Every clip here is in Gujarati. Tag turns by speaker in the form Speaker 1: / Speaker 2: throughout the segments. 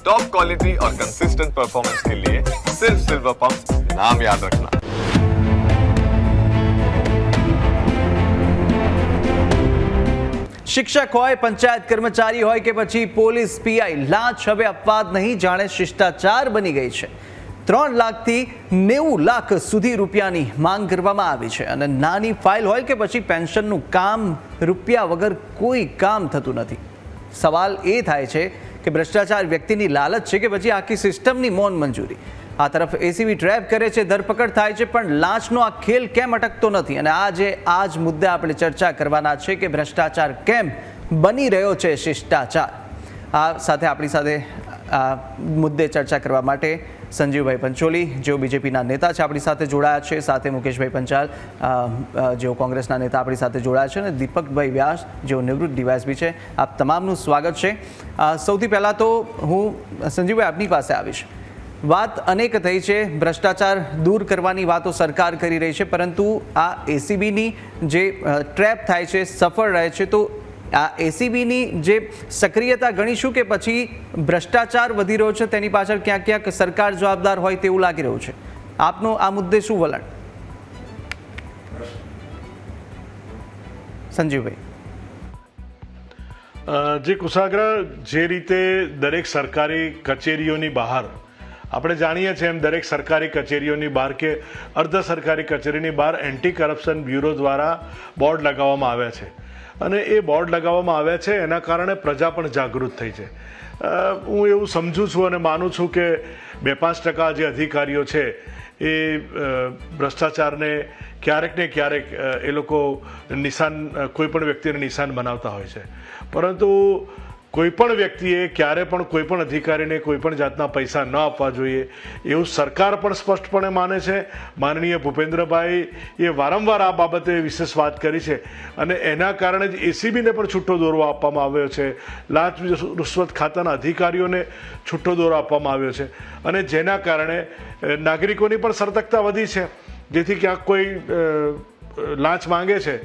Speaker 1: टॉप क्वालिटी और कंसिस्टेंट परफॉर्मेंस के लिए सिर्फ सिल्वर पंप नाम याद रखना
Speaker 2: શિક્ષક હોય પંચાયત કર્મચારી હોય કે પછી પોલીસ પીઆઈ લાંચ હવે અપવાદ નહીં જાણે શિષ્ટાચાર બની ગઈ છે ત્રણ લાખથી નેવું લાખ સુધી રૂપિયાની માંગ કરવામાં આવી છે અને નાની ફાઇલ હોય કે પછી પેન્શનનું કામ રૂપિયા વગર કોઈ કામ થતું નથી સવાલ એ થાય છે કે ભ્રષ્ટાચાર વ્યક્તિની લાલચ છે કે પછી આખી સિસ્ટમની મૌન મંજૂરી. આ તરફ એસીબી ટ્રેપ કરે છે, ધરપકડ થાય છે, પણ લાંચનો આ ખેલ કેમ અટકતો નથી? અને આજે આ જ મુદ્દે આપણે ચર્ચા કરવાના છે કે ભ્રષ્ટાચાર કેમ બની રહ્યો છે શિષ્ટાચાર. આ સાથે આપણી સાથે આ મુદ્દે ચર્ચા કરવા માટે સંજીવભાઈ પંચોલી, જેઓ બીજેપીના નેતા છે, આપણી સાથે જોડાયા છે. સાથે મુકેશભાઈ પંચાલ જેઓ કોંગ્રેસના નેતા આપણી સાથે જોડાયા છે. અને દીપકભાઈ વ્યાસ, જેઓ નિવૃત્ત ડીવાયસપી છે. આપ તમામનું સ્વાગત છે. સૌથી પહેલાં તો હું સંજીવભાઈ આપની પાસે આવીશ. વાત અનેક થઈ છે. ભ્રષ્ટાચાર દૂર કરવાની વાતો સરકાર કરી રહી છે, પરંતુ આ એસીબીની જે ટ્રેપ થાય છે, સફળ રહે છે, તો આ એસીબીની જે સક્રિયતા ગણીશું કે પછી ભ્રષ્ટાચાર વધી રહ્યો છે, તેની પાછળ ક્યાંક ક્યાંક સરકાર જવાબદાર હોય તેવું લાગી રહ્યું છે. આપનું આ મુદ્દે શું વલણ? સંજીવભાઈ.
Speaker 3: જે કુશાગ્ર જે રીતે દરેક સરકારી કચેરીઓની બહાર, આપણે જાણીએ છીએ એમ દરેક સરકારી કચેરીઓની બહાર કે અર્ધ સરકારી કચેરીની બહાર એન્ટી કરપ્શન બ્યુરો દ્વારા બોર્ડ લગાવવામાં આવ્યા છે. અને એ બોર્ડ લગાવવામાં આવ્યા છે. એના કારણે પ્રજા પણ જાગૃત થઈ છે. હું એવું સમજુ છું અને માનું છું કે બે પાંચ ટકા જે અધિકારીઓ છે એ ભ્રષ્ટાચારને ક્યારેક ને ક્યારેક એ લોકો નિશાન કોઈપણ કોઈ પણ વ્યક્તિને નિશાન બનાવતા હોય છે. પરંતુ કોઈ પણ વ્યક્તિએ ક્યારે પણ કોઈ પણ અધિકારીને કોઈ પણ જાતના પૈસા ન આપવા જોઈએ, એવું સરકાર પણ સ્પષ્ટપણે માને છે. માનનીય ભૂપેન્દ્રભાઈ એ વારંવાર આ બાબતે વિશેષ વાત કરી છે અને એના કારણે જ એસીબીને પણ છૂટો દોરો આપવામાં આવ્યો છે. લાંચ રૂશ્વત ખાતાના અધિકારીઓને છૂટો દોરો આપવામાં આવ્યો છે અને જેના કારણે નાગરિકોની પણ સર્તકતા વધી છે. જેથી ક્યાંક કોઈ લાંચ માંગે છે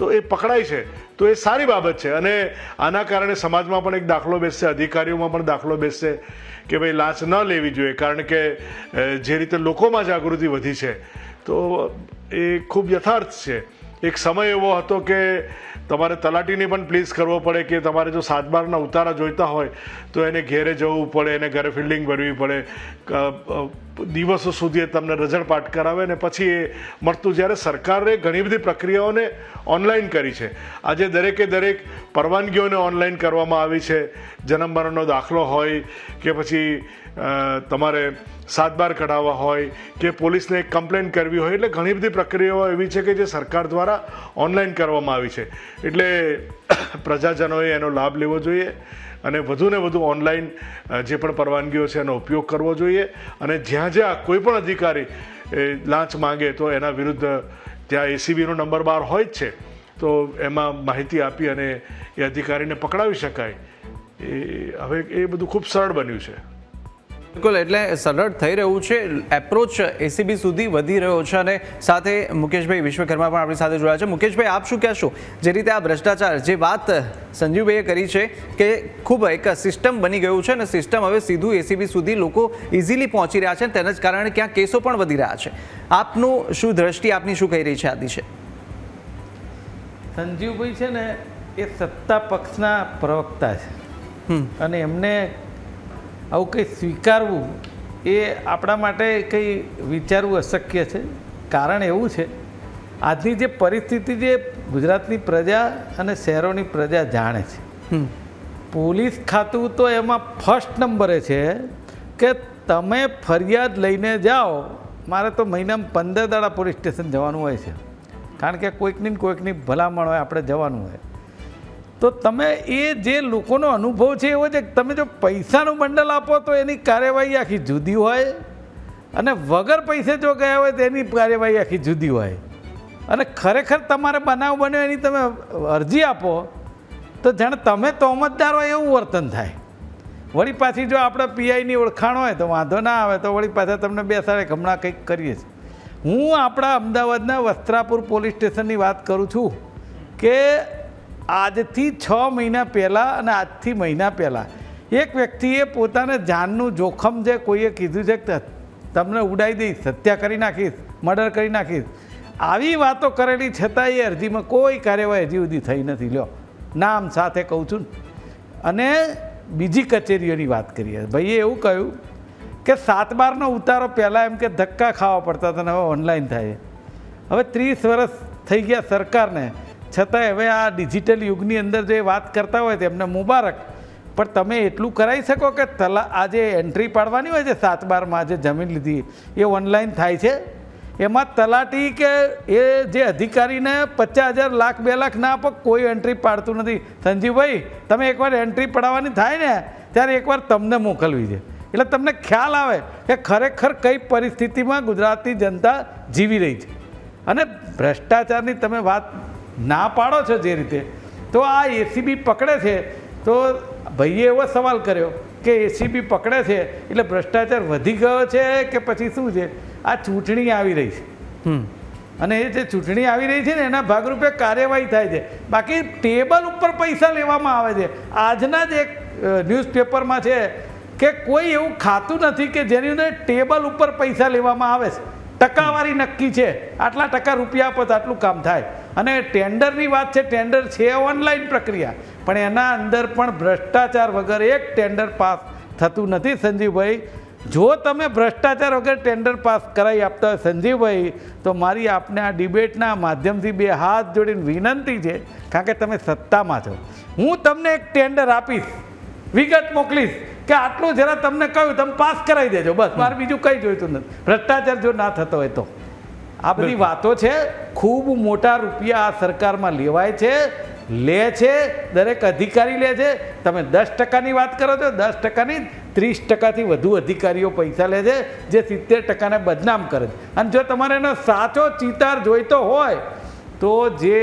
Speaker 3: તો એ પકડાય છે. તો એ સારી બાબત છે. અને આના કારણે સમાજમાં પણ એક દાખલો બેસશે, અધિકારીઓમાં પણ દાખલો બેસશે કે ભાઈ લાંચ ન લેવી જોઈએ. કારણ કે જે રીતે લોકોમાં જાગૃતિ વધી છે, તો એ ખૂબ યથાર્થ છે. એક સમય એવો હતો કે તમારે તલાટીને પણ પ્લીઝ કરવો પડે કે તમારે જો સાત બારના ઉતારા જોઈતા હોય તો એને ઘેરે જવું પડે, એને ઘરે ફિલ્ડિંગ ભરવી પડે. દિવસો સુધી એ તમને રજળપાટ કરાવે ને પછી એ મળતું. જ્યારે સરકારે ઘણી બધી પ્રક્રિયાઓને ઓનલાઈન કરી છે. આજે દરેકે દરેક પરવાનગીઓને ઓનલાઈન કરવામાં આવી છે. જન્મ મરણનો દાખલો હોય કે પછી તમારે સાત બાર કઢાવવા હોય કે પોલીસને એક કમ્પ્લેન કરવી હોય, એટલે ઘણી બધી પ્રક્રિયાઓ એવી છે કે જે સરકાર દ્વારા ઓનલાઈન કરવામાં આવી છે. એટલે પ્રજાજનોએ એનો લાભ લેવો જોઈએ અને વધુને વધુ ઓનલાઈન જે પણ પરવાનગીઓ છે એનો ઉપયોગ કરવો જોઈએ. અને જ્યાં જ્યાં કોઈ પણ અધિકારી લાંચ માંગે તો એના વિરુદ્ધ ત્યાં એસીબીનો નંબર બાર હોય જ છે. તો એમાં માહિતી આપી અને એ અધિકારીને પકડાવી શકાય. એ હવે એ બધું ખૂબ સરળ બન્યું છે.
Speaker 2: બિલકુલ, એટલે સરળ થઈ રહ્યું છે એપ્રોચ એસીબી સુધી વધી રહ્યો છે અને સાથે મુકેશભાઈ વિશ્વકર્મા પણ આપણી સાથે જોડાયા છે. મુકેશભાઈ, આપ શું કહેશો? જે રીતે આ ભ્રષ્ટાચાર, જે વાત સંજીવભાઈએ કરી છે કે ખૂબ એક સિસ્ટમ બની ગયું છે અને સિસ્ટમ હવે સીધું એસીબી સુધી લોકો ઇઝીલી પહોંચી રહ્યા છે તેના જ કારણે ક્યાં કેસો પણ વધી રહ્યા છે. આપનું શું દ્રષ્ટિ, આપની શું કહી રહી છે આ દિશે
Speaker 4: સંજીવભાઈ છે ને એ સત્તા પક્ષના પ્રવક્તા છે. અને એમને આવું કંઈ સ્વીકારવું એ આપણા માટે કંઈ વિચારવું અશક્ય છે. કારણ એવું છે આજની જે પરિસ્થિતિ જે ગુજરાતની પ્રજા અને શહેરોની પ્રજા જાણે છે. પોલીસ ખાતું તો એમાં ફર્સ્ટ નંબરે છે કે તમે ફરિયાદ લઈને જાઓ મારે તો મહિનામાં પંદર દાડા પોલીસ સ્ટેશન જવાનું હોય છે. કારણ કે કોઈકની કોઈકની ભલામણ હોય, આપણે જવાનું હોય. તો તમે એ જે લોકોનો અનુભવ છે એવો છે કે તમે જો પૈસાનું બંડલ આપો તો એની કાર્યવાહી આખી જુદી હોય અને વગર પૈસે જો ગયા હોય તો એની કાર્યવાહી આખી જુદી હોય. અને ખરેખર તમારે બનાવ બન્યો એની તમે અરજી આપો, તો જાણે તમે તોમતદાર હોય એવું વર્તન થાય. વળી પાછી જો આપણે પીઆઈની ઓળખાણ હોય તો વાંધો ના આવે, તો વળી પાછા તમને બેસાડે હમણાં કંઈક કરીએ છીએ. હું આપણા અમદાવાદના વસ્ત્રાપુર પોલીસ સ્ટેશનની વાત કરું છું કે આજથી છ મહિના પહેલાં અને આજથી મહિના પહેલાં એક વ્યક્તિએ પોતાને જાનનું જોખમ છે કોઈએ કીધું છે કે તમને ઉડાઈ દઈશ, હત્યા કરી નાખીશ, મર્ડર કરી નાખીશ, આવી વાતો કરેલી છતાં એ અરજીમાં કોઈ કાર્યવાહી હજી સુધી થઈ નથી. લ્યો, નામ સાથે કહું છું અને બીજી કચેરીઓની વાત કરીએ. ભાઈએ એવું કહ્યું કે સાત બારનો ઉતારો પહેલાં એમ કે ધક્કા ખાવા પડતા હતા હવે ઓનલાઈન થાય. હવે ત્રીસ વર્ષ થઈ ગયા સરકારને. છતાંય હવે આ ડિજિટલ યુગની અંદર જે વાત કરતા હોય તેમને મુબારક. પણ તમે એટલું કરાવી શકો કે તલા આ જે એન્ટ્રી પાડવાની હોય છે સાત બારમાં જે જમીન લીધી, એ ઓનલાઈન થાય છે. એમાં તલાટી કે એ જે અધિકારીને પચાસ હજાર લાખ, બે લાખ ના આપો, કોઈ એન્ટ્રી પાડતું નથી. સંજીવભાઈ, તમે એકવાર એન્ટ્રી પડાવવાની થાય ને, ત્યારે એકવાર તમને મોકલવી છે. એટલે તમને ખ્યાલ આવે કે ખરેખર કઈ પરિસ્થિતિમાં ગુજરાતની જનતા જીવી રહી છે. અને ભ્રષ્ટાચારની તમે વાત ના પાડો છો જે રીતે તો આ એસીબી પકડે છે તો ભાઈએ એવો સવાલ કર્યો કે એસીબી પકડે છે એટલે ભ્રષ્ટાચાર વધી ગયો છે કે પછી શું છે? આ ચૂંટણી આવી રહી છે. અને એ જે ચૂંટણી આવી રહી છે ને એના ભાગરૂપે કાર્યવાહી થાય છે. બાકી ટેબલ ઉપર પૈસા લેવામાં આવે છે. આજના જ એક ન્યૂઝપેપરમાં છે કે કોઈ એવું ખાતું નથી કે જેની અંદર ટેબલ ઉપર પૈસા લેવામાં આવે છે. ટકાવારી નક્કી છે. આટલા ટકા રૂપિયા પર આટલું કામ થાય. અને ટેન્ડરની વાત છે, ટેન્ડર છે ઓનલાઈન પ્રક્રિયા. પણ એના અંદર પણ ભ્રષ્ટાચાર વગર એક ટેન્ડર પાસ થતું નથી, સંજીવભાઈ. જો તમે ભ્રષ્ટાચાર વગર ટેન્ડર પાસ કરાવી આપતા હોય સંજીવભાઈ, તો મારી આપને આ ડિબેટના માધ્યમથી બે હાથ જોડીને વિનંતી છે, કારણ કે તમે સત્તામાં છો. હું તમને એક ટેન્ડર આપીશ. વિગત મોકલીશ. કે આટલું જરા તમને કહ્યું તમે પાસ કરાવી દેજો બસ. મારે બીજું કંઈ જોઈતું નથી. ભ્રષ્ટાચાર જો ના થતો હોય તો. આ બધી વાતો છે ખૂબ મોટા રૂપિયા આ સરકારમાં લેવાય છે લે છે દરેક અધિકારી લે છે. તમે દસ ટકાની વાત કરો છો દસ ટકાની ત્રીસ ટકાથી વધુ અધિકારીઓ પૈસા લે છે જે સિત્તેર ટકાને બદનામ કરે છે. અને જો તમારે એનો સાચો ચિતાર જોઈતો હોય તો જે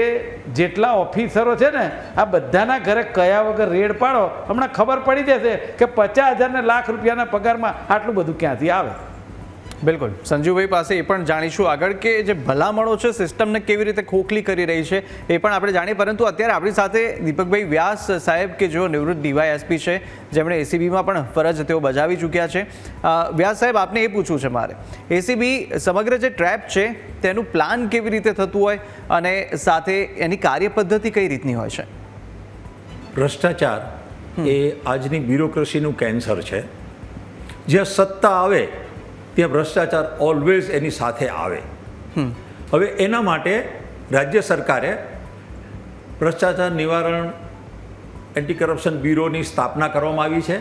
Speaker 4: જેટલા ઓફિસરો છે ને, આ બધાના ઘરે કયા વગર રેડ પાડો, હમણાં ખબર પડી જશે કે પચાસ હજારને લાખ રૂપિયાના પગારમાં આટલું બધું ક્યાંથી આવે?
Speaker 2: બિલકુલ. સંજુભાઈ પાસે એ પણ જાણીશું આગળ કે જે ભલામણો છે, સિસ્ટમને કેવી રીતે ખોખલી કરી રહી છે, એ પણ આપણે જાણીએ. પરંતુ અત્યારે આપણી સાથે દીપકભાઈ વ્યાસ સાહેબ કે જેઓ નિવૃત્ત ડીવાયએસપી છે, જેમણે એસીબીમાં પણ ફરજ તેઓ બજાવી ચૂક્યા છે. વ્યાસ સાહેબ, આપને એ પૂછવું છે મારે. એસીબી સમગ્ર જે ટ્રેપ છે, તેનું પ્લાન કેવી રીતે થતું હોય અને સાથે એની કાર્યપદ્ધતિ કઈ રીતની હોય છે?
Speaker 5: ભ્રષ્ટાચાર એ આજની બ્યુરોક્રસીનું કેન્સર છે. જ્યાં સત્તા આવે ત્યાં ભ્રષ્ટાચાર ઓલવેઝ એની સાથે આવે. હવે એના માટે રાજ્ય સરકારે ભ્રષ્ટાચાર નિવારણ એન્ટી કરપ્શન બ્યુરોની સ્થાપના કરવામાં આવી છે.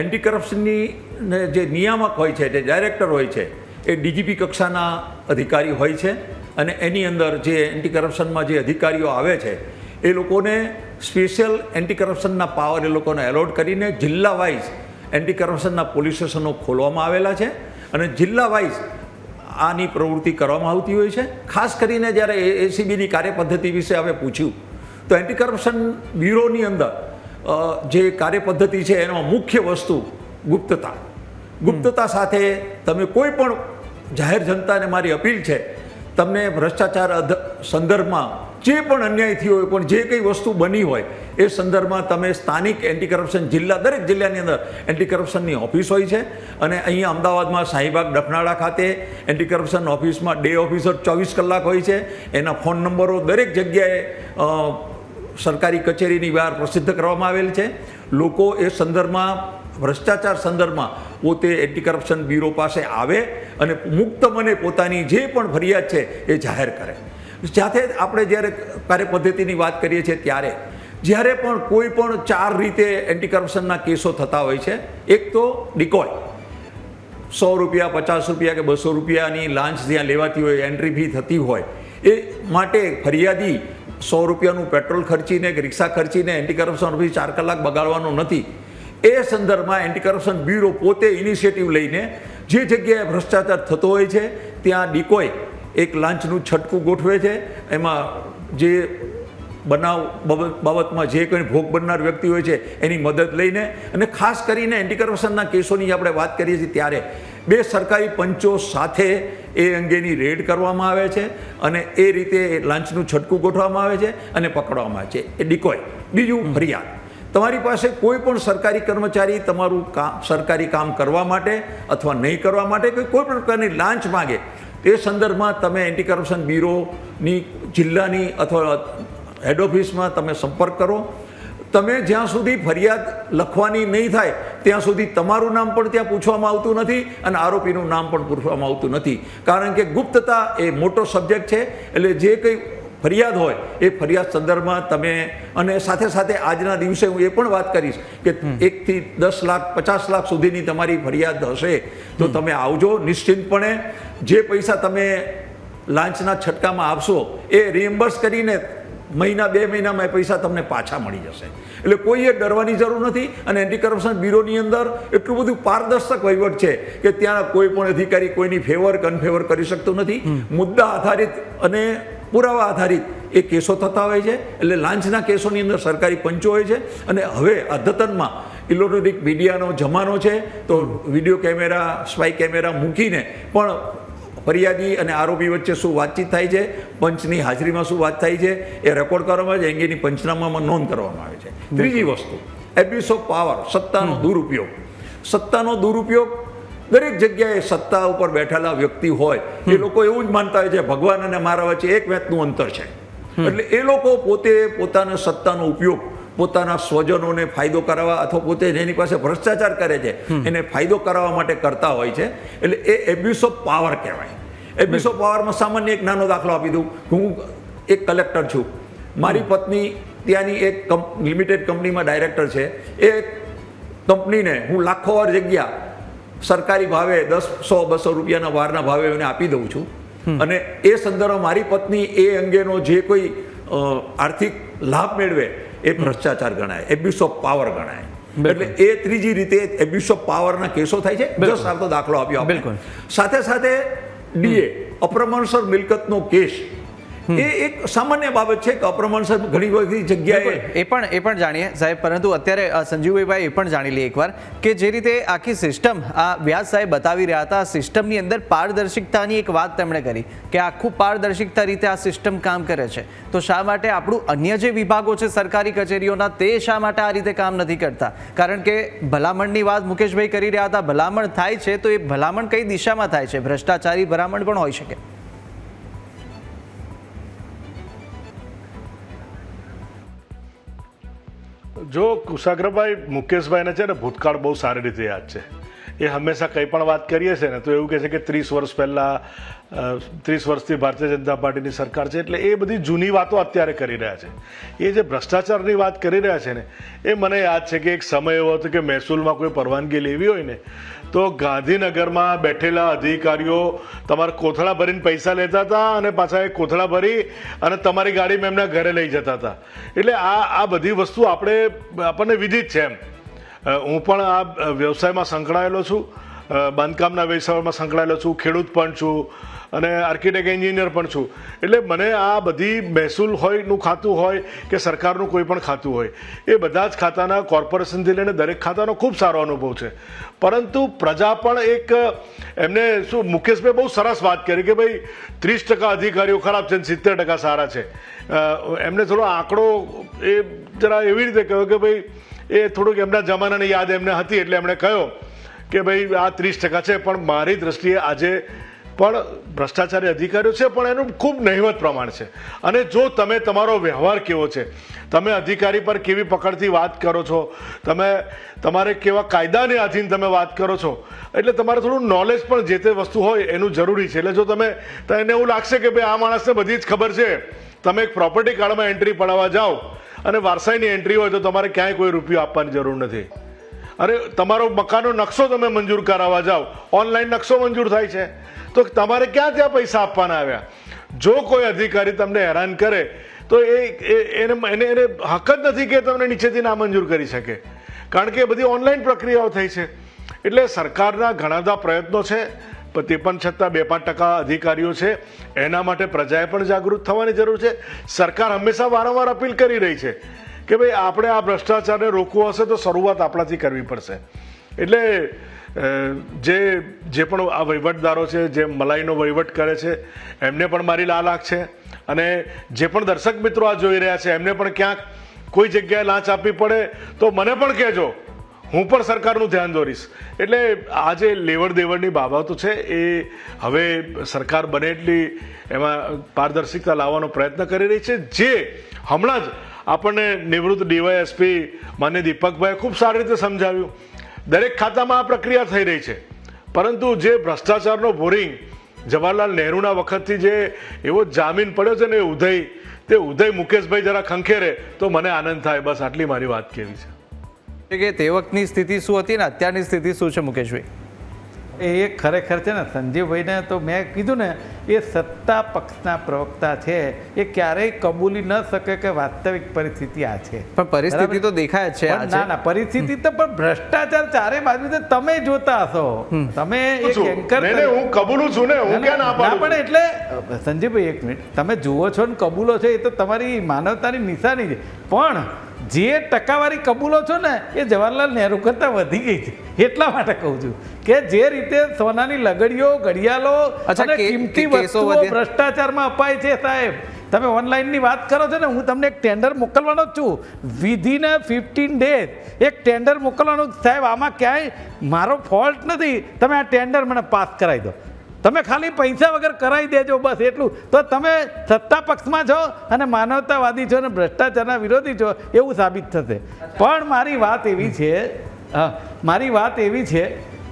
Speaker 5: એન્ટી કરપ્શનની ને જે નિયામક હોય છે જે ડાયરેક્ટર હોય છે એ ડીજીપી કક્ષાના અધિકારી હોય છે અને એની અંદર જે એન્ટી કરપ્શનમાં જે અધિકારીઓ આવે છે એ લોકોને સ્પેશિયલ એન્ટી કરપ્શનના પાવર એ લોકોને એલોટ કરીને જિલ્લા વાઇઝ એન્ટી કરપ્શનના પોલીસ સ્ટેશનો ખોલવામાં આવેલા છે. અને જિલ્લા વાઇઝ આની પ્રવૃત્તિ કરવામાં આવતી હોય છે. ખાસ કરીને જ્યારે એસીબીની કાર્યપદ્ધતિ વિશે હવે પૂછ્યું તો એન્ટી કરપ્શન બ્યુરોની અંદર જે કાર્યપદ્ધતિ છે એમાં મુખ્ય વસ્તુ ગુપ્તતા. ગુપ્તતા સાથે તમે કોઈ પણ જાહેર જનતાને મારી અપીલ છે તમને ભ્રષ્ટાચાર અધ- સંદર્ભમાં જે પણ અન્યાય થયો હોય, પણ જે કંઈ વસ્તુ બની હોય, એ સંદર્ભમાં તમે સ્થાનિક એન્ટી કરપ્શન જિલ્લા, દરેક જિલ્લાની અંદર એન્ટી કરપ્શનની ઓફિસ હોય છે. અને અહીંયા અમદાવાદમાં શાહીબાગ ડફનાળા ખાતે એન્ટી કરપ્શન ઓફિસમાં ડે ઓફિસર ચોવીસ કલાક હોય છે. એના ફોન નંબરો દરેક જગ્યાએ સરકારી કચેરીની બહાર પ્રસિદ્ધ કરવામાં આવેલ છે. લોકો એ સંદર્ભમાં, ભ્રષ્ટાચાર સંદર્ભમાં પોતે એન્ટી કરપ્શન બ્યુરો પાસે આવે અને મુક્ત મને પોતાની જે પણ ફરિયાદ છે એ જાહેર કરે. સાથે આપણે જ્યારે કાર્યપદ્ધતિની વાત કરીએ છીએ ત્યારે, જ્યારે પણ કોઈ પણ ચાર રીતે એન્ટી કરપ્શનના કેસો થતા હોય છે, એક તો ડિકોય સો રૂપિયા, પચાસ રૂપિયા કે બસો રૂપિયાની લાંચ જ્યાં લેવાતી હોય એન્ટ્રી ફી થતી હોય, એ માટે ફરિયાદી સો રૂપિયાનું પેટ્રોલ ખર્ચીને કે રિક્ષા ખર્ચીને એન્ટી કરપ્શન ઓફિસ ચાર કલાક બગાડવાનો નથી. એ સંદર્ભમાં એન્ટી કરપ્શન બ્યુરો પોતે ઇનિશિયેટિવ લઈને જે જગ્યાએ ભ્રષ્ટાચાર થતો હોય છે, ત્યાં ડિકોય એક લાંચનું છટકું ગોઠવે છે. એમાં જે બનાવ બાબતમાં જે કંઈ ભોગ બનનાર વ્યક્તિ હોય છે એની મદદ લઈને અને ખાસ કરીને એન્ટી કરપ્શનના કેસોની આપણે વાત કરીએ છીએ ત્યારે. બે સરકારી પંચો સાથે એ અંગેની રેડ કરવામાં આવે છે અને એ રીતે લાંચનું છટકું ગોઠવામાં આવે છે અને પકડવામાં આવે છે. એ ડિકોય. બીજું ફરિયાદ. તમારી પાસે કોઈ પણ સરકારી કર્મચારી તમારું કામ સરકારી કામ કરવા માટે અથવા નહીં કરવા માટે કે કોઈ પણ પ્રકારની લાંચ માગે એ સંદર્ભમાં તમે એન્ટી કરપ્શન બ્યુરોની જિલ્લાની અથવા હેડ ઓફિસમાં તમે સંપર્ક કરો. તમે જ્યાં સુધી ફરિયાદ લખવાની નહીં થાય, ત્યાં સુધી તમારું નામ પણ ત્યાં પૂછવામાં આવતું નથી અને આરોપીનું નામ પણ પૂછવામાં આવતું નથી. કારણ કે ગુપ્તતા એ મોટો સબ્જેક્ટ છે, એટલે જે કંઈ ફરિયાદ હોય એ ફરિયાદ સંદર્ભમાં તમે અને સાથે સાથે આજના દિવસે હું એ પણ વાત કરીશ કે એકથી દસ લાખ પચાસ લાખ સુધીની તમારી ફરિયાદ હશે તો તમે આવજો. નિશ્ચિંતપણે જે પૈસા તમે લાંચના છટકામાં આપશો એ રિએમ્બર્સ કરીને મહિના બે મહિનામાં એ પૈસા તમને પાછા મળી જશે. એટલે કોઈએ ડરવાની જરૂર નથી અને એન્ટી કરપ્શન બ્યુરોની અંદર એટલું બધું પારદર્શક વહીવટ છે કે ત્યાં કોઈ પણ અધિકારી કોઈની ફેવર કનફેવર કરી શકતો નથી. મુદ્દા આધારિત અને પુરાવા આધારિત એ કેસો થતા હોય છે એટલે લાંચના કેસોની અંદર સરકારી પંચો હોય છે અને હવે અદ્યતનમાં ઇલેક્ટ્રોનિક મીડિયાનો જમાનો છે તો વીડિયો કેમેરા સ્પાય કેમેરા મૂકીને પણ ફરિયાદી અને આરોપી વચ્ચે શું વાતચીત થાય છે પંચની હાજરીમાં શું વાત થાય છે એ રેકોર્ડ કરવામાં આવે છે અંગેની પંચનામામાં નોંધ કરવામાં આવે છે. ત્રીજી વસ્તુ એબ્યુસ ઓફ પાવર સત્તાનો દુરુપયોગ. સત્તાનો દુરુપયોગ દરેક જગ્યાએ સત્તા ઉપર બેઠેલા વ્યક્તિ હોય એ લોકો એવું જ માનતા હોય છે ભગવાન અને મારા વચ્ચે એક વેતનું અંતર છે. એટલે એ લોકો પોતે પોતાના સત્તાનો ઉપયોગ પોતાના સ્વજનોને ફાયદો કરાવવા અથવા પોતે જેની પાસે ભ્રષ્ટાચાર કરે છે એને ફાયદો કરાવવા માટે કરતા હોય છે. એટલે એ એબ્યુસ ઓફ પાવર કહેવાય. એબ્યુસ ઓફ પાવરમાં સામાન્ય એક નાનો દાખલો આપી દઉં. હું એક કલેક્ટર છું. મારી પત્ની ત્યાંની એક લિમિટેડ કંપનીમાં ડાયરેક્ટર છે. એ કંપનીને હું લાખો વાર જગ્યા સરકારી ભાવે દસ સો બસો રૂપિયાના વારના ભાવે એને આપી દઉં છું. અને એ સંદર્ભમાં મારી પત્ની એ અંગેનો જે કોઈ આર્થિક લાભ મેળવે એ ભ્રષ્ટાચાર ગણાય એબ્યુસ ઓફ પાવર ગણાય. એટલે એ ત્રીજી રીતે એબ્યુસ ઓફ પાવરના કેસો થાય છે. દસ આપતો દાખલો આપ્યો.
Speaker 2: બિલકુલ.
Speaker 5: સાથે સાથે ડીએ અપ્રમાણસર મિલકતનો કેસ એ એક સામાન્ય બાબત છે કે અપ્રમાણસર ઘણી બધી જગ્યાએ
Speaker 2: એ પણ એ પણ જાણીએ સાહેબ. પરંતુ અત્યારે સંજીવભાઈ એ પણ જાણી લઈએ એકવાર કે જે રીતે આખી સિસ્ટમ આ વ્યાસ સાહેબ બતાવી રહ્યા હતા સિસ્ટમની અંદર પારદર્શિકતાની એક વાત તેમણે કરી કે આખું પારદર્શિકતા રીતે આ સિસ્ટમ કામ કરે છે. તો શા માટે આપણું અન્ય જે વિભાગો છે સરકારી કચેરીઓના તે શા માટે આ રીતે કામ નથી કરતા? કારણ કે ભલામણની વાત મુકેશભાઈ કરી રહ્યા હતા. ભલામણ થાય છે તો એ ભલામણ કઈ દિશામાં થાય છે? ભ્રષ્ટાચારી ભલામણ પણ હોઈ શકે.
Speaker 3: જો કુશાગ્રભાઈ મુકેશભાઈને છે ને ભૂતકાળ બહુ સારી રીતે યાદ છે. એ હંમેશા કંઈ પણ વાત કરીએ છે ને, તો એવું કહે છે કે ત્રીસ વર્ષ પહેલાં ત્રીસ વર્ષથી ભારતીય જનતા પાર્ટીની સરકાર છે, એટલે એ બધી જૂની વાતો અત્યારે કરી રહ્યા છે. એ જે ભ્રષ્ટાચારની વાત કરી રહ્યા છે ને, એ મને યાદ છે કે એક સમય એવો હતો કે મહેસૂલમાં કોઈ પરવાનગી લેવી હોય ને, તો ગાંધીનગરમાં બેઠેલા અધિકારીઓ તમારા કોથળા ભરીને પૈસા લેતા હતા અને પાછા એ કોથળા ભરી અને તમારી ગાડીમાં એમના ઘરે લઈ જતા હતા. એટલે આ આ બધી વસ્તુ આપણે, આપણને વિદિત છે એમ. હું પણ આ વ્યવસાયમાં સંકળાયેલો છું. બાંધકામના વ્યવસાયમાં સંકળાયેલો છું. ખેડૂત પણ છું. અને આર્કિટેક્ટ એન્જિનિયર પણ છું. એટલે મને આ બધી મહેસૂલ હોયનું ખાતું હોય કે સરકારનું કોઈ પણ ખાતું હોય, એ બધા જ ખાતાના કોર્પોરેશનથી લઈને દરેક ખાતાનો ખૂબ સારો અનુભવ છે. પરંતુ પ્રજા પણ એક, એમને શું મુકેશભાઈ બહુ સરસ વાત કરી કે ભાઈ, ત્રીસ ટકા અધિકારીઓ ખરાબ છે ને સિત્તેર ટકા સારા છે. એમને થોડો આંકડો એ જરા એવી રીતે કહ્યો કે ભાઈ, એ થોડુંક એમના જમાનાની યાદ એમને હતી એટલે એમણે કહ્યો કે ભાઈ, આ ત્રીસ ટકા છે, પણ મારી દ્રષ્ટિએ આજે પણ ભ્રષ્ટાચારી અધિકારીઓ છે, પણ એનું ખૂબ નહિવત પ્રમાણ છે. અને જો તમે તમારો વ્યવહાર કેવો છે, તમે અધિકારી પર કેવી પકડથી વાત કરો છો, તમે તમારે કેવા કાયદાને આધીન તમે વાત કરો છો, એટલે તમારે થોડું નોલેજ પણ જે તે વસ્તુ હોય એનું જરૂરી છે. એટલે જો તમે એને એવું લાગશે કે ભાઈ આ માણસને બધી જ ખબર છે. તમે એક પ્રોપર્ટી કાર્ડમાં એન્ટ્રી પડાવવા જાઓ અને વારસાઈની એન્ટ્રી હોય તો તમારે ક્યાંય કોઈ રૂપિયો આપવાની જરૂર નથી. અરે, તમારો મકાનનો નકશો તમે મંજૂર કરાવવા જાઓ. ઓનલાઈન નકશો મંજૂર થાય છે. તો તમારે ક્યાં ત્યાં પૈસા આપવાના આવ્યા? જો કોઈ અધિકારી તમને હેરાન કરે, તો એ એને એને એને હક જ નથી કે તમને નીચેથી ના મંજૂર કરી શકે. કારણ કે એ બધી ઓનલાઈન પ્રક્રિયાઓ થઈ છે. એટલે સરકારના ઘણા બધા પ્રયત્નો છે તે પણ છતાં બે પાંચ ટકા અધિકારીઓ છે, એના માટે પ્રજાએ પણ જાગૃત થવાની જરૂર છે. સરકાર હંમેશા વારંવાર અપીલ કરી રહી છે. કે ભાઈ આપણે આ ભ્રષ્ટાચારને રોકવો હશે તો શરૂઆત આપણાથી કરવી પડશે. એટલે જે જે પણ આ વહીવટદારો છે, જે મલાઈનો વહીવટ કરે છે, એમને પણ મારી લાલાખ છે. અને જે પણ દર્શક મિત્રો આ જોઈ રહ્યા છે, એમને પણ ક્યાંક કોઈ જગ્યાએ લાંચ આપવી પડે તો મને પણ કહેજો. હું પણ સરકારનું ધ્યાન દોરીશ. એટલે આ જે લેવડ દેવડની બાબતો છે, એ હવે સરકાર બને એટલી એમાં પારદર્શિકતા લાવવાનો પ્રયત્ન કરી રહી છે, જે હમણાં જ આપણને નિવૃત્ત ડીવાયએસપી માન્ય દીપકભાઈએ ખૂબ સારી રીતે સમજાવ્યું. દરેક ખાતામાં આ પ્રક્રિયા થઈ રહી છે. પરંતુ જે ભ્રષ્ટાચારનો બોરિંગ જવાહરલાલ નહેરુના વખતથી જે એવો જામીન પડ્યો છે ને એ ઉદય, તે ઉદય મુકેશભાઈ જરા ખંખેરે, તો મને આનંદ થાય. બસ આટલી મારી વાત કેવી છે?
Speaker 2: કે તે વખતની સ્થિતિ શું હતી ને અત્યારની સ્થિતિ શું છે મુકેશભાઈ?
Speaker 4: એ ખરેખર છે ને સંજીવભાઈને તો મેં કીધું ને એ સત્તા પક્ષના પ્રવક્તા છે એ ક્યારેય કબૂલી ન શકે કે વાસ્તવિક પરિસ્થિતિ આ છે.
Speaker 2: પણ પરિસ્થિતિ તો દેખાય છે
Speaker 4: ના ના પરિસ્થિતિ તો પણ ભ્રષ્ટાચાર ચારે બાજુ છે. તમે જોતા હશો. તમે એક એન્કર
Speaker 3: હું કબૂલું છું ને હું ક્યાં ના
Speaker 4: ના પણ એટલે સંજીવભાઈ એક મિનિટ. તમે જુઓ છો ને કબૂલો છે એ તો તમારી માનવતાની નિશાની છે. પણ જે ટકાવારી કબૂલો છો ને એ જવાહરલાલ નહેરુ કરતાં વધી ગઈ છે. એટલા માટે કહું છું કે જે રીતે સોનાની લગડીઓ ઘડિયાળો અને કિંમતી વસ્તુઓ ભ્રષ્ટાચારમાં અપાય છે સાહેબ. તમે ઓનલાઈનની વાત કરો છો ને હું તમને એક ટેન્ડર મોકલવાનો જ છું. વિધિન ફિફ્ટીન ડેઝ એક ટેન્ડર મોકલવાનું સાહેબ આમાં ક્યાંય મારો ફોલ્ટ નથી. તમે આ ટેન્ડર મને પાસ કરાવી દો. તમે ખાલી પૈસા વગર કરાવી દેજો, બસ એટલું. તો તમે સત્તા પક્ષમાં છો અને માનવતાવાદી છો અને ભ્રષ્ટાચારના વિરોધી છો, એવું સાબિત થશે. પણ મારી વાત એવી છે, હા, મારી વાત એવી છે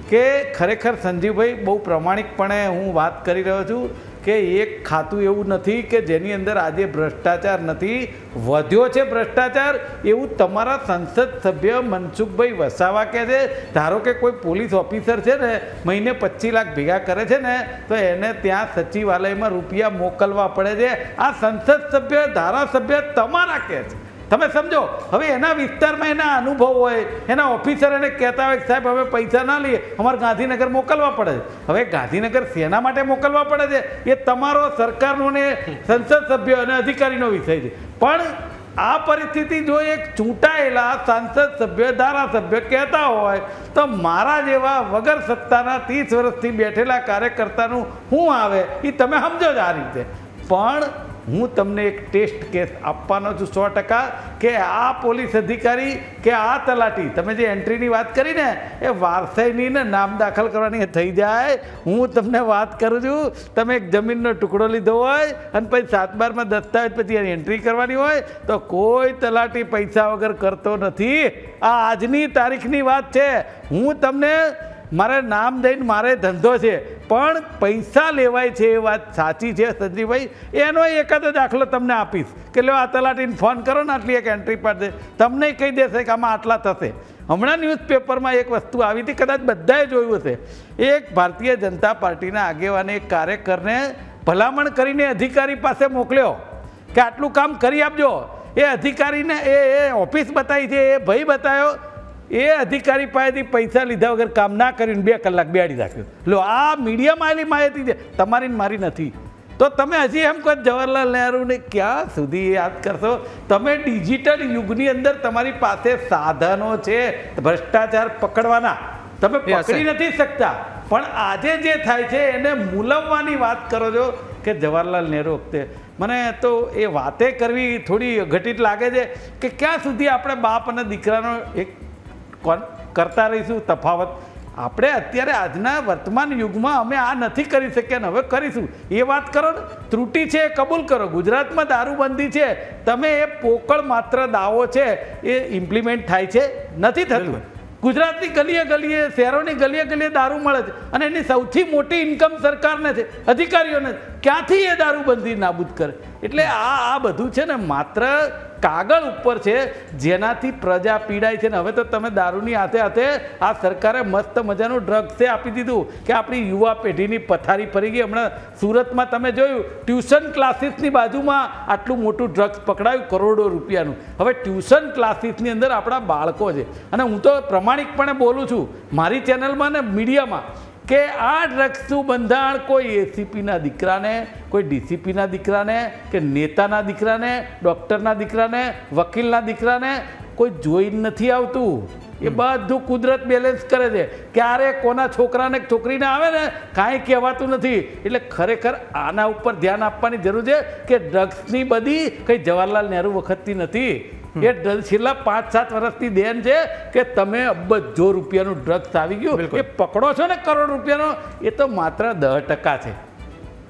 Speaker 4: કે ખરેખર સંજીવભાઈ બહુ પ્રમાણિકપણે હું વાત કરી રહ્યો છું. કે એક ખાતું એવું નથી કે જેની અંદર આજે ભ્રષ્ટાચાર નથી, વધ્યો છે ભ્રષ્ટાચાર? એવું તમારા સંસદ સભ્ય મનસુખભાઈ વસાવા કહે છે. ધારો કે કોઈ પોલીસ ઓફિસર છે ને, મહિને પચીસ લાખ ભેગા કરે છે ને, તો એને ત્યાં સચિવાલયમાં રૂપિયા મોકલવા પડે છે. આ સંસદ સભ્ય, ધારાસભ્ય તમારા કહે છે. તમે સમજો, હવે એના વિસ્તારમાં એના અનુભવ હોય, એના ઓફિસર એને કહેતા હોય કે સાહેબ, હવે પૈસા ના લઈએ, અમારે ગાંધીનગર મોકલવા પડે છે. હવે ગાંધીનગર શેના માટે મોકલવા પડે છે. એ તમારો સરકારનો ને સંસદ સભ્ય અને અધિકારીનો વિષય છે. પણ આ પરિસ્થિતિ જો એક ચૂંટાયેલા સાંસદ સભ્ય, ધારાસભ્ય કહેતા હોય, તો મારા જેવા વગર સત્તાના ત્રીસ વર્ષથી બેઠેલા કાર્યકર્તાનું શું આવે એ તમે સમજો જ આ રીતે. પણ હું તમને એક ટેસ્ટ કેસ આપવાનો છું સો ટકા કે આ પોલીસ અધિકારી કે આ તલાટી, તમે જે એન્ટ્રીની વાત કરી ને એ વારસાઈની ને નામ દાખલ કરવાની થઈ જાય. હું તમને વાત કરું છું, તમે એક જમીનનો ટુકડો લીધો હોય અને પછી સાત બારમાં દસ્તાવેજ પછી એની એન્ટ્રી કરવાની હોય, તો કોઈ તલાટી પૈસા વગર કરતો નથી. આ આજની તારીખની વાત છે. હું તમને મારે નામ દઈને મારે ધંધો છે, પણ પૈસા લેવાય છે એ વાત સાચી છે સંજીવભાઈ? એનો એકાદો દાખલો તમને આપીશ. કે લો આ તલાટીને ફોન કરો ને આટલી એક એન્ટ્રી પાડશે તમને કહી દેશે કે આમાં આટલા થશે. હમણાં ન્યૂઝપેપરમાં એક વસ્તુ આવી હતી, કદાચ બધાએ જોયું હશે. એક ભારતીય જનતા પાર્ટીના આગેવાને એક કાર્યકરને ભલામણ કરીને અધિકારી પાસે મોકલ્યો કે આટલું કામ કરી આપજો. એ અધિકારીને એ ઓફિસ બતાવી છે, એ ભાઈ બતાવ્યો એ અધિકારી પાસેથી પૈસા લીધા વગર કામ ના કરીને બે કલાક બેડી રાખ્યું. લો આ મીડિયામાં આવેલી માહિતી છે. તમારી ને મારી નથી. તો તમે હજી એમ કહો જવાહરલાલ નહેરુને ક્યાં સુધી યાદ કરશો? તમે ડિજિટલ યુગની અંદર તમારી પાસે સાધનો છે ભ્રષ્ટાચાર પકડવાના. તમે પકડી નથી શકતા. પણ આજે જે થાય છે એને મૂલવવાની વાત કરો છો કે જવાહરલાલ નહેરુ વખતે. મને તો એ વાતે કરવી થોડી ઘટિત લાગે છે કે ક્યાં સુધી આપણે બાપ અને દીકરાનો એક કરતા રહીશું? તફાવત. આપણે અત્યારે આજના વર્તમાન યુગમાં અમે આ નથી કરી શક્યા ને હવે કરીશું. એ વાત કરો ને. ત્રુટિ છે એ કબૂલ કરો. ગુજરાતમાં દારૂબંધી છે. તમે એ પોકળ માત્ર દાવો છે એ ઇમ્પ્લિમેન્ટ થાય છે. નથી થતું. ગુજરાતની ગલીએ ગલીએ શહેરોની ગલીએ ગલીએ દારૂ મળે છે અને એની સૌથી મોટી ઇન્કમ સરકારને છે અધિકારીઓને છે. ક્યાંથી એ દારૂબંધી નાબૂદ કરે? એટલે આ આ બધું છે ને માત્ર કાગળ ઉપર છે, જેનાથી પ્રજા પીડાય છે ને. હવે તો તમે દારૂની હાથે હાથે આ સરકારે મસ્ત મજાનું ડ્રગ્સે આપી દીધું કે આપણી યુવા પેઢીની પથારી ફરી ગઈ. હમણાં સુરતમાં તમે જોયું, ટ્યુશન ક્લાસીસની બાજુમાં આટલું મોટું ડ્રગ્સ પકડાયું કરોડો રૂપિયાનું. હવે ટ્યુશન ક્લાસીસની અંદર આપણા બાળકો છે. અને હું તો પ્રમાણિકપણે બોલું છું, મારી ચેનલમાં ને મીડિયામાં કે આ ડ્રગ્સનું બંધાણ કોઈ એસીપીના દીકરાને કોઈ ડીસીપીના દીકરાને કે નેતાના દીકરાને ડૉક્ટરના દીકરાને વકીલના દીકરાને કોઈ જોઈ નથી આવતું. એ બધું કુદરત બેલેન્સ કરે છે. ક્યારે કોના છોકરાને છોકરીને આવે ને કાંઈ કહેવાતું નથી. એટલે ખરેખર આના ઉપર ધ્યાન આપવાની જરૂર છે કે ડ્રગ્સની બધી કંઈ જવાહરલાલ નહેરુ વખતથી નથી. એ છેલ્લા પાંચ સાત વર્ષથી દેન છે કે તમે અબજો રૂપિયાનું ડ્રગ્સ આવી ગયું. એ પકડો છો ને કરોડ રૂપિયાનો એ તો માત્ર દસ ટકા છે.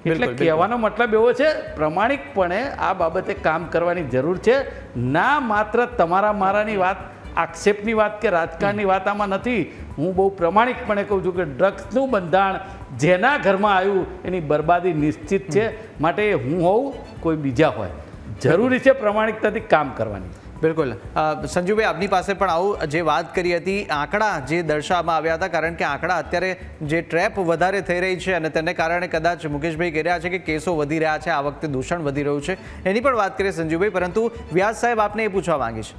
Speaker 4: એટલે કહેવાનો મતલબ એવો છે પ્રમાણિકપણે આ બાબતે કામ કરવાની જરૂર છે. ના માત્ર તમારા મારાની વાત આક્ષેપની વાત કે રાજકારણની વાત આમાં નથી. હું બહુ પ્રમાણિકપણે કહું છું કે ડ્રગ્સનું બંધાણ જેના ઘરમાં આવ્યું એની બરબાદી નિશ્ચિત છે. માટે હું હોઉં કોઈ બીજા હોય. જરૂરી છે પ્રમાણિકતાથી કામ કરવાની.
Speaker 2: બિલકુલ. સંજુભાઈ, આપની પાસે પણ આવું જે વાત કરી હતી, આંકડા જે દર્શાવવામાં આવ્યા હતા, કારણ કે આંકડા અત્યારે જે ટ્રેપ વધારે થઈ રહી છે અને તેને કારણે કદાચ મુકેશભાઈ કહી રહ્યા છે કે કેસો વધી રહ્યા છે, આ વખતે દૂષણ વધી રહ્યું છે. એની પણ વાત કરીએ સંજુભાઈ, પરંતુ વ્યાસ સાહેબ આપને એ પૂછવા માંગીશ.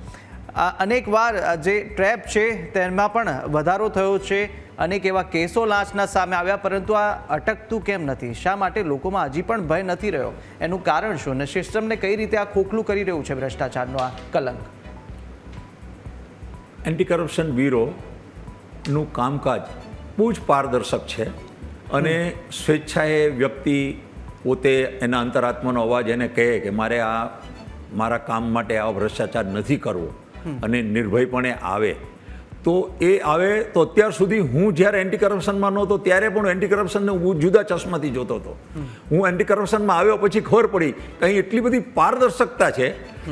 Speaker 2: આ અનેક વાર જે ટ્રેપ છે તેમાં પણ વધારો થયો છે. અનેક એવા કેસો લાંચના સામે આવ્યા પરંતુ આ અટકતું કેમ નથી? શા માટે લોકોમાં હજી પણ ભય નથી રહ્યો? એનું કારણ શું? અને સિસ્ટમને કઈ રીતે આ ખોખલું કરી રહ્યું છે ભ્રષ્ટાચારનો આ કલંક?
Speaker 5: એન્ટી કરપ્શન બ્યુરોનું કામકાજ બહુ જ પારદર્શક છે અને સ્વેચ્છાએ વ્યક્તિ પોતે એના અંતરાત્માનો અવાજ એને કહે કે મારે આ મારા કામ માટે આ ભ્રષ્ટાચાર નથી કરવો અને નિર્ભયપણે આવે. તો એ આવે તો અત્યાર સુધી હું જ્યારે એન્ટી કરપ્શનમાં નહોતો, ત્યારે પણ એન્ટી કરપ્શનને હું જુદા ચશ્માથી જોતો હતો. હું એન્ટી કરપ્શનમાં આવ્યો પછી ખબર પડી કે અહીં એટલી બધી પારદર્શકતા છે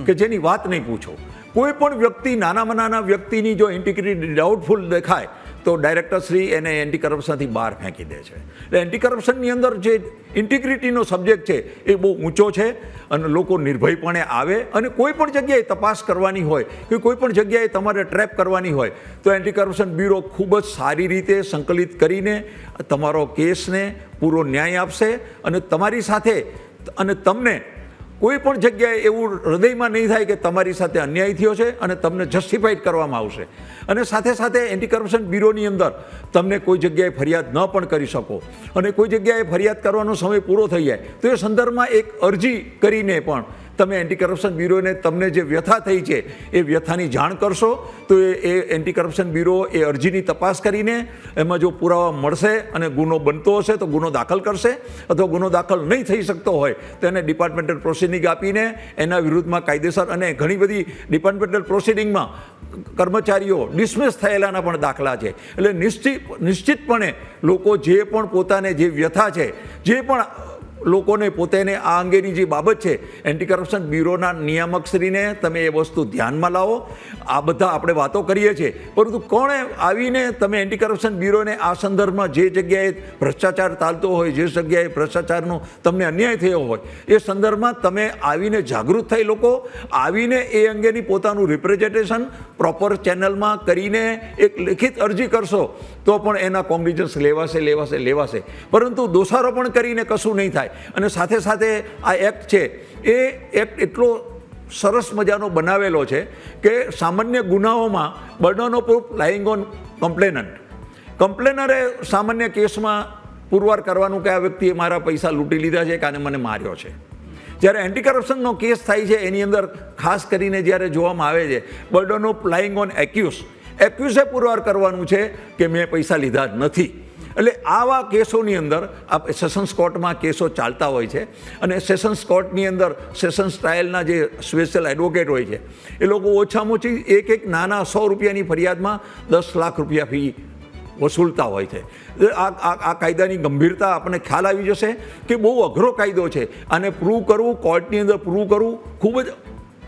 Speaker 5: કે જેની વાત નહીં પૂછો. કોઈ પણ વ્યક્તિ, નાનામાં નાના વ્યક્તિની જો ઇન્ટિગ્રિટી ડાઉટફુલ દેખાય તો ડાયરેક્ટર શ્રી એને એન્ટી કરપ્શનથી બહાર ફેંકી દે છે. એટલે એન્ટી કરપ્શનની અંદર જે ઇન્ટિગ્રિટીનો સબ્જેક્ટ છે એ બહુ ઊંચો છે અને લોકો નિર્ભયપણે આવે અને કોઈ પણ જગ્યાએ તપાસ કરવાની હોય કે કોઈ પણ જગ્યાએ તમારે ટ્રેપ કરવાની હોય તો એન્ટી કરપ્શન બ્યુરો ખૂબ જ સારી રીતે સંકલિત કરીને તમારો કેસને પૂરો ન્યાય આપશે અને તમારી સાથે અને તમને કોઈ પણ જગ્યાએ એવું હૃદયમાં નહીં થાય કે તમારી સાથે અન્યાય થયો છે અને તમને જસ્ટિફાઈડ કરવામાં આવશે. અને સાથે સાથે એન્ટી કરપ્શન બ્યુરોની અંદર તમને કોઈ જગ્યાએ ફરિયાદ ન પણ કરી શકો. અને કોઈ જગ્યાએ ફરિયાદ કરવાનો સમય પૂરો થઈ જાય. તો એ સંદર્ભમાં એક અરજી કરીને પણ તમે એન્ટી કરપ્શન બ્યુરોને તમને જે વ્યથા થઈ છે, એ વ્યથાની જાણ કરશો, તો એ એન્ટી કરપ્શન બ્યુરો એ અરજીની તપાસ કરીને એમાં જો પુરાવા મળશે અને ગુનો બનતો હશે, તો ગુનો દાખલ કરશે, અથવા ગુનો દાખલ નહીં થઈ શકતો હોય, તો એને ડિપાર્ટમેન્ટલ પ્રોસિડિંગ આપીને એના વિરુદ્ધમાં કાયદેસર અને ઘણી બધી ડિપાર્ટમેન્ટલ પ્રોસિડિંગમાં કર્મચારીઓ ડિસમિસ થયેલાના પણ દાખલા છે. એટલે નિશ્ચિત નિશ્ચિતપણે લોકો જે પણ પોતાને જે વ્યથા છે, જે પણ લોકોને પોતેને આ અંગેની જે બાબત છે એન્ટી કરપ્શન બ્યુરોના નિયામકશ્રીને તમે એ વસ્તુ ધ્યાનમાં લાવો. આ બધા આપણે વાતો કરીએ છીએ. પરંતુ કોણે આવીને તમે એન્ટી કરપ્શન બ્યુરોને આ સંદર્ભમાં જે જગ્યાએ ભ્રષ્ટાચાર ચાલતો હોય, જે જગ્યાએ ભ્રષ્ટાચારનો તમને અન્યાય થયો હોય, એ સંદર્ભમાં તમે આવીને જાગૃત થઈ લોકો, આવીને એ અંગેની પોતાનું રિપ્રેઝન્ટેશન પ્રોપર ચેનલમાં કરીને એક લેખિત અરજી કરશો. તો પણ એના કોમ્બિનેશન્સ લેવાશે લેવાશે લેવાશે. પરંતુ દોષારોપણ કરીને કશું નહીં થાય. અને સાથે સાથે આ એક્ટ છે, એ એક્ટ એટલો સરસ મજાનો બનાવેલો છે કે સામાન્ય ગુનાઓમાં burden of proof lying on complainant કમ્પ્લેનરે સામાન્ય કેસમાં પુરવાર કરવાનું કે આ વ્યક્તિએ મારા પૈસા લૂંટી લીધા છે કે આને મને માર્યો છે. જ્યારે એન્ટી કરપ્શનનો કેસ થાય છે, એની અંદર ખાસ કરીને જ્યારે જોવામાં આવે છે burden of lying on accused એક્યુઝે પુરવાર કરવાનું છે કે મેં પૈસા લીધા જ નથી. એટલે આવા કેસોની અંદર આ સેશન્સ કોર્ટમાં કેસો ચાલતા હોય છે અને સેશન્સ કોર્ટની અંદર સેશન્સ ટ્રાયલના જે સ્પેશિયલ એડવોકેટ હોય છે, એ લોકો ઓછામાં ઓછી એક એક નાના સો રૂપિયાની ફરિયાદમાં દસ લાખ રૂપિયા ફી વસૂલતા હોય છે. આ આ કાયદાની ગંભીરતા આપણને ખ્યાલ આવી જશે કે બહુ અઘરો કાયદો છે. અને પ્રૂવ કરવું, કોર્ટની અંદર પ્રૂવ કરવું ખૂબ જ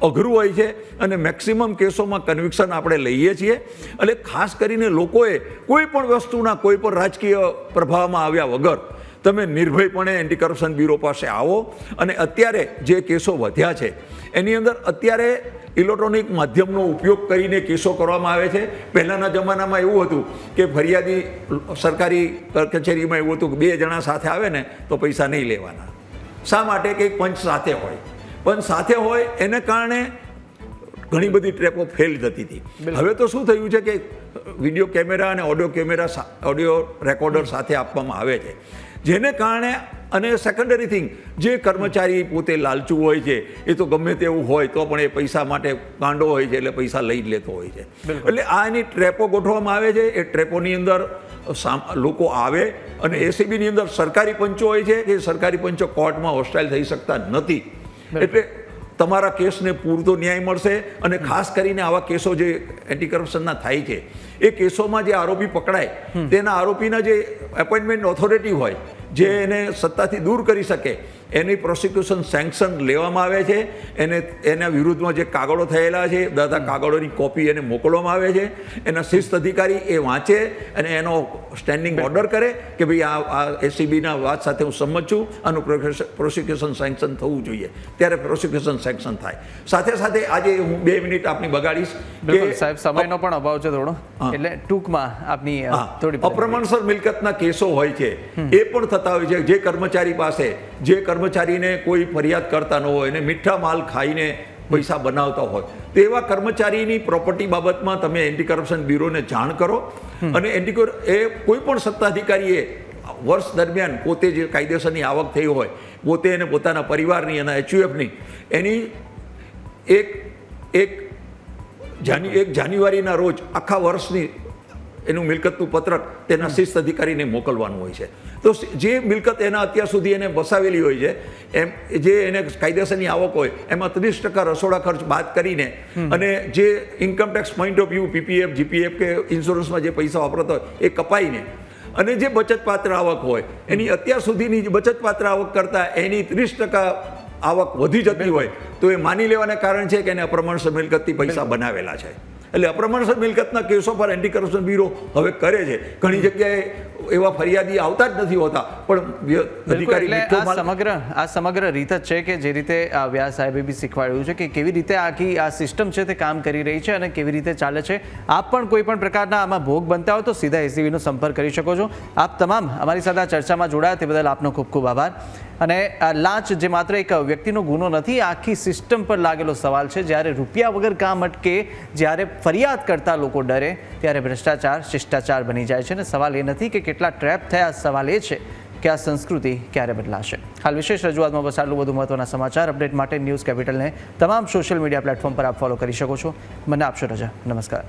Speaker 5: અઘરું હોય છે અને મેક્સિમમ કેસોમાં કન્વિક્શન આપણે લઈએ છીએ. એટલે ખાસ કરીને લોકોએ કોઈ પણ વસ્તુના કોઈ પણ રાજકીય પ્રભાવમાં આવ્યા વગર તમે નિર્ભયપણે એન્ટી કરપ્શન બ્યુરો પાસે આવો અને અત્યારે જે કેસો વધ્યા છે, એની અંદર અત્યારે ઇલેક્ટ્રોનિક માધ્યમનો ઉપયોગ કરીને કેસો કરવામાં આવે છે. પહેલાંના જમાનામાં એવું હતું કે ફરિયાદી સરકારી કચેરીમાં એવું હતું કે બે જણા સાથે આવે ને તો પૈસા નહીં લેવાના. શા માટે કે પંચ સાથે હોય? પણ સાથે હોય એને કારણે ઘણી બધી ટ્રેકો ફેલ થતી હતી. હવે તો શું થયું છે કે વીડિયો કેમેરા અને ઓડિયો કેમેરા ઓડિયો રેકોર્ડર સાથે આપવામાં આવે છે. જેને કારણે અને સેકન્ડરી થિંગ જે કર્મચારી પોતે લાલચુ હોય છે એ તો ગમે તેવું હોય તો પણ એ પૈસા માટે કાંડો હોય છે એટલે પૈસા લઈ જ લેતો હોય છે. એટલે આ એની ટ્રેપો ગોઠવવામાં આવે છે. એ ટ્રેપોની અંદર લોકો આવે અને એસીબીની અંદર સરકારી પંચો હોય છે કે સરકારી પંચો કોર્ટમાં હોસ્ટાઇલ થઈ શકતા નથી. એટલે તમારા કેસને પૂરતો ન્યાય મળશે અને ખાસ કરીને આવા કેસો જે એન્ટી કરપ્શનના થાય છે એ કેસોમાં જે આરોપી પકડાય તેના આરોપીના જે એપોઇન્ટમેન્ટ ઓથોરિટી હોય જે એને સત્તાથી દૂર કરી શકે એની પ્રોસિક્યુશન સેન્કશન લેવામાં આવે છે. એને એના વિરુદ્ધમાં જે કાગળો થયેલા છે બધા કાગળોની કોપી એને મોકલવામાં આવે છે. એના શિસ્ત અધિકારી એ વાંચે અને એનો સ્ટેન્ડિંગ ઓર્ડર કરે કે ભાઈ આ આ એસીબીના વાત સાથે હું સંમત છું. આનું પ્રોસિક્યુશન સેન્કશન થવું જોઈએ. ત્યારે પ્રોસિક્યુશન સેન્કશન થાય. સાથે સાથે આજે હું બે મિનિટ આપની બગાડીશ
Speaker 2: બિલકુલ સાહેબ સમયનો પણ અભાવ છે થોડો. એટલે ટૂંકમાં આપની થોડી
Speaker 5: અપ્રમાણસર મિલકતના કેસો હોય છે. એ પણ થતા હોય છે. જે કર્મચારી પાસે જે કર્મચારીને કોઈ ફરિયાદ કરતા ન હોય અને મીઠા માલ ખાઈને પૈસા બનાવતા હોય તો એવા કર્મચારીની પ્રોપર્ટી બાબતમાં તમે એન્ટી કરપ્શન બ્યુરોને જાણ કરો અને એન્ટી એ કોઈ પણ સત્તાધિકારીએ વર્ષ દરમિયાન પોતે જે કાયદેસરની આવક થઈ હોય પોતે અને પોતાના પરિવારની અને એચયુએફની એની એક એક જાન્યુ એક જાન્યુઆરીના રોજ આખા વર્ષની એનું મિલકતનું પત્રક તેના શિસ્ત અધિકારીને મોકલવાનું હોય છે. તો જે મિલકત એના અત્યાર સુધી એને બસાવેલી હોય છે એમ જે એને કાયદેસરની આવક હોય એમાં ત્રીસ ટકા રસોડા ખર્ચ બાદ કરીને અને જે income tax point of view PPF GPF કે ઇન્સ્યોરન્સમાં જે પૈસા વાપરતા હોય એ કપાઈને અને જે બચતપાત્ર આવક હોય એની અત્યાર સુધીની જે બચતપાત્ર આવક કરતાં એની ત્રીસ ટકા આવક વધી જતી હોય તો એ માની લેવાને કારણ છે કે એને અપ્રમાણસર મિલકતથી પૈસા બનાવેલા છે. એટલે અપ્રમાણસર મિલકતના કેસો પર એન્ટી કરપ્શન બ્યુરો હવે કરે છે. ઘણી જગ્યાએ એવા ફરિયાદી આવતા જ નથી હોતા. પણ અધિકારી
Speaker 2: સમગ્ર આ સમગ્ર રીત જ છે કે જે રીતે વ્યાસ સાહેબે બી શીખવાડ્યું છે કે કેવી રીતે આખી આ સિસ્ટમ છે તે કામ કરી રહી છે અને કેવી રીતે ચાલે છે. આપ પણ કોઈ પણ પ્રકારના આમાં ભોગ બનતા હો તો સીધા એસીબીનો સંપર્ક કરી શકો છો. આપ તમામ અમારી સાથે આ ચર્ચામાં જોડાયા તે બદલ આપનો ખૂબ ખૂબ આભાર. અને આ લાંચ જે માત્ર એક વ્યક્તિનો ગુનો નથી આખી સિસ્ટમ પર લાગેલો સવાલ છે. જ્યારે રૂપિયા વગર કામ અટકે જ્યારે ફરિયાદ કરતા લોકો ડરે ત્યારે ભ્રષ્ટાચાર શિષ્ટાચાર બની જાય છે. અને સવાલ એ નથી કે કેટલા ટ્રેપ થયા? સવાલ એ છે કે આ સંસ્કૃતિ ક્યારે બદલાશે? હાલ વિશેષ રજૂઆતમાં બસ વધુ મહત્વના સમાચાર. અપડેટ માટે ન્યૂઝ કેપિટલને તમામ સોશિયલ મીડિયા પ્લેટફોર્મ પર આપ ફોલો કરી શકો છો. મને આપશો રજા. નમસ્કાર.